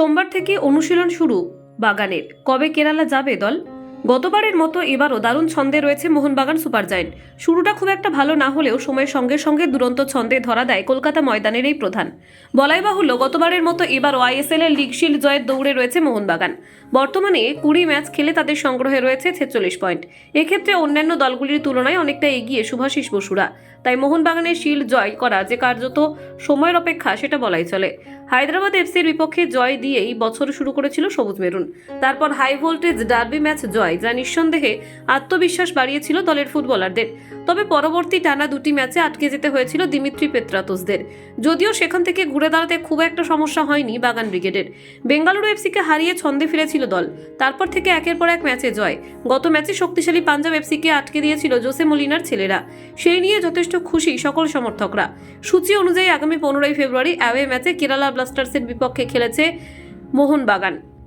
সোমবার থেকে অনুশীলন শুরু বাগানের। কবে কেরালা যাবে দল? গতবারের মতো এবারও দারুণ ছন্দে রয়েছে মোহনবাগান সুপার জায়েন্ট শুরুটা খুব একটা ভালো না হলেও সময়ের সঙ্গে সঙ্গে দুরন্ত ছন্দে ধরা দেয় কলকাতা ময়দানের এই প্রধান। বলাই বাহুল্য, গতবারের মতো এবারও আইএসএল এর লিগ শিল্ড জয়ের দৌড়ে রয়েছে মোহনবাগান। বর্তমানে কুড়ি ম্যাচ খেলে তাদের সংগ্রহে রয়েছে ছেচল্লিশ পয়েন্ট। এক্ষেত্রে অন্যান্য দলগুলির তুলনায় অনেকটা এগিয়ে শুভাশিস বসুরা। তাই মোহনবাগানের শিল্ড জয় করা যে কার্যত সময়ের অপেক্ষা, সেটা বলাই চলে। হায়দ্রাবাদ এফসির বিপক্ষে জয় দিয়েই বছর শুরু করেছিল সবুজ মেরুন। তারপর হাই ভোল্টেজ ডার্বি ম্যাচ জয়। যা নিঃসন্দেহে আত্মবিশ্বাস বাড়িয়েছিল দলের ফুটবলারদের। তবে পরবর্তী টানা দুটি ম্যাচে আটকে যেতে হয়েছিল দিমিত্রি পেত্রাতোসদের যদিও সেখান থেকে ঘুরে দাঁড়াতে খুব একটা সমস্যা হয়নি বাগান ব্রিগেডের। বেঙ্গালুরু এফসিকে হারিয়ে ছন্দে ফিরেছিল দল। তারপর থেকে একের পর এক ম্যাচে জয়। গত ম্যাচে শক্তিশালী পাঞ্জাব এফসিকে আটকে দিয়েছিল জোসে মলিনার ছেলেরা। সেই নিয়ে যথেষ্ট খুশি সকল সমর্থকরা। সূচি অনুযায়ী আগামী পনেরোই ফেব্রুয়ারি অ্যাওয়ে ম্যাচে কেরালা ব্লাস্টার্সের বিপক্ষে খেলেছে মোহনবাগান।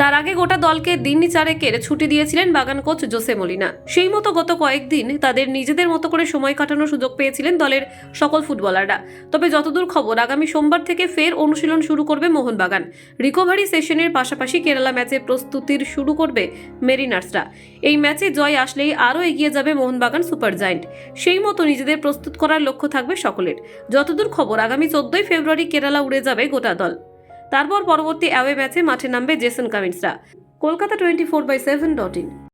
তার আগে গোটা দলকে দিন চারেকের ছুটি দিয়েছিলেন বাগান কোচ জোসে মলিনা। সেই মতো গত কয়েকদিন তাদের নিজেদের মতো করে সময় কাটানোর সুযোগ পেয়েছিলেন দলের সকল ফুটবলাররা। তবে যতদূর খবর, আগামী সোমবার থেকে ফের অনুশীলন শুরু করবে মোহনবাগান। রিকভারি সেশনের পাশাপাশি কেরালা ম্যাচে প্রস্তুতির শুরু করবে মেরিনার্সরা। এই ম্যাচে জয় আসলেই আরও এগিয়ে যাবে মোহনবাগান সুপার জায়েন্ট। সেই মতো নিজেদের প্রস্তুত করার লক্ষ্য থাকবে সকলের। যতদূর খবর, আগামী চোদ্দই ফেব্রুয়ারি কেরালা উড়ে যাবে গোটা দল। তারপর পরবর্তী অ্যাওয়ে ম্যাচে মাঠে নামবে Jason কামিন্সরা। Kolkata twenty four by seven dot in